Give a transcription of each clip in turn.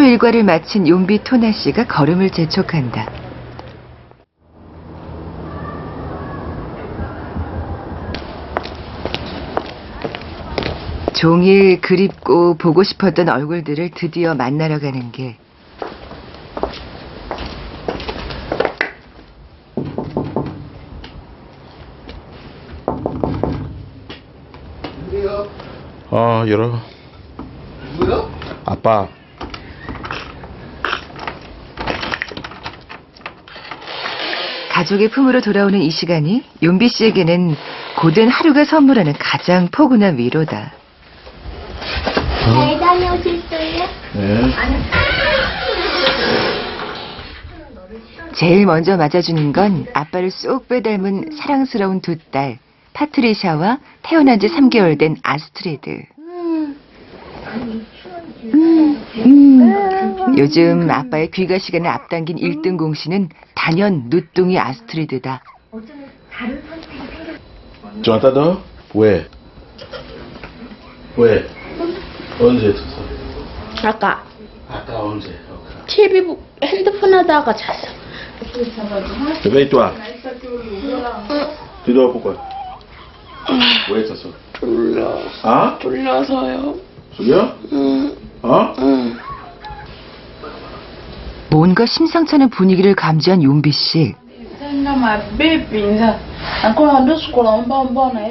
하루 일과를 마친 용비 토나 씨가 걸음을 재촉한다. 종일 그립고 보고 싶었던 얼굴들을 드디어 만나러 가는 길. 어, 열어. 누구요? 아빠. 가족의 품으로 돌아오는 이 시간이 용비 씨에게는 고된 하루가 선물하는 가장 포근한 위로다. 잘 다녀오셨어요? 네. 제일 먼저 맞아주는 건 아빠를 쏙 빼닮은 사랑스러운 두 딸, 파트리샤와 태어난 지 3개월 된 아스트리드. 음, 요즘 아빠의 귀가 시간을 앞당긴 1등 공신은 단연 누뚱이 아스트리드다. 너? 왜? 왜? 언제 했었어? 아까 아까 언제? TV 보- 핸드폰 하다가 잤어. 왜? 뒤돌아 볼 거야. 왜 했었어? 졸려. 아? 졸려서요. 졸려? 응, 어? 응. 뭔가 심상찮은 분위기를 감지한 용비 씨.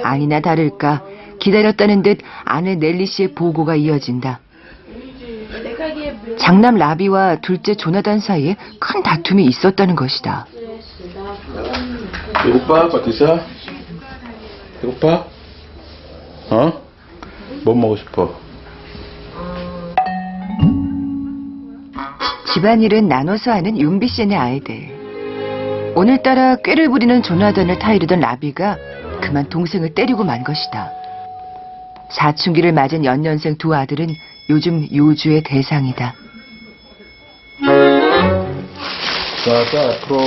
아니나 다를까 기다렸다는 듯 아내 넬리 씨의 보고가 이어진다. 장남 라비와 둘째 조나단 사이에 큰 다툼이 있었다는 것이다. 배고파, 파티사? 배고파? 어? 뭐 먹고 싶어? 집안일은 나눠서 하는 용비 씨네 아이들. 오늘따라 꾀를 부리는 조나단을 타이르던 라비가 그만 동생을 때리고 만 것이다. 사춘기를 맞은 연년생 두 아들은 요즘 요주의 대상이다. 자, 자, 앞으로.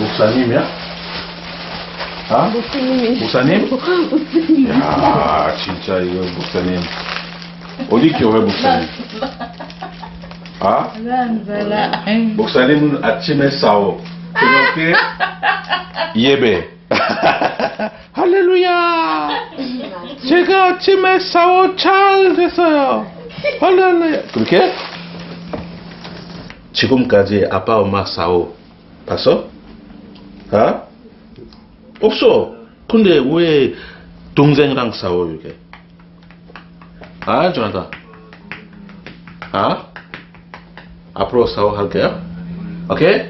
목사님이야? 아? 목사님이. 목사님? 야, 진짜 이거 목사님. 어디 교회 목사님? 아? 목사님은 아침에 싸워. 저녁에 예배. 할렐루야! 제가 아침에 싸워 잘 됐어요. 할렐루야! 그렇게? 지금까지 아빠 엄마 싸워 봤어? 아? 없어. 근데 왜 동생이랑 싸워 이게? 아, 조나다. 아? 앞으로 싸워 할게요. 오케이?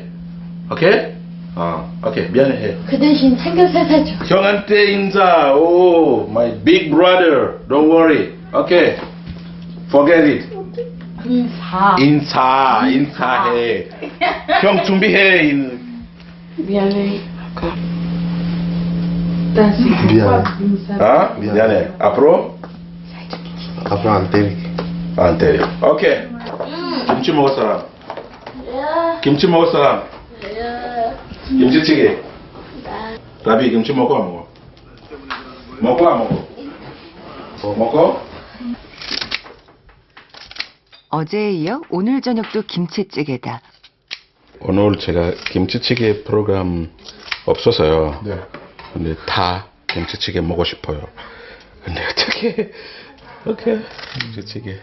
오케이? 아, 오케이. 미안해. 그 대신 챙겨서 사줘. 형한테 인사. 오, my big brother. Don't worry. 오케이. Forget it. 인사. 인사, 인사해. 형 준비해. 인... 미안해. 미안. 아? 미안해. 앞으로 앞으로 안 때릴게. 안 때려. 오케이. 김치 먹을 사람. 김치 먹을 사람. 김치찌개. 라비 김치 먹고 안 먹어? 먹고 안 먹어? 먹고? 어제에 이어 오늘 저녁도 김치찌개다. 오늘 제가 김치찌개 프로그램 없어서요. 네. 근데 다 김치찌개 먹고 싶어요. 근데 어떻게? 오케이. 김치찌개.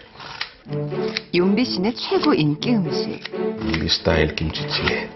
용비 씨네 최고 인기 음식. 이 스타일 김치찌개.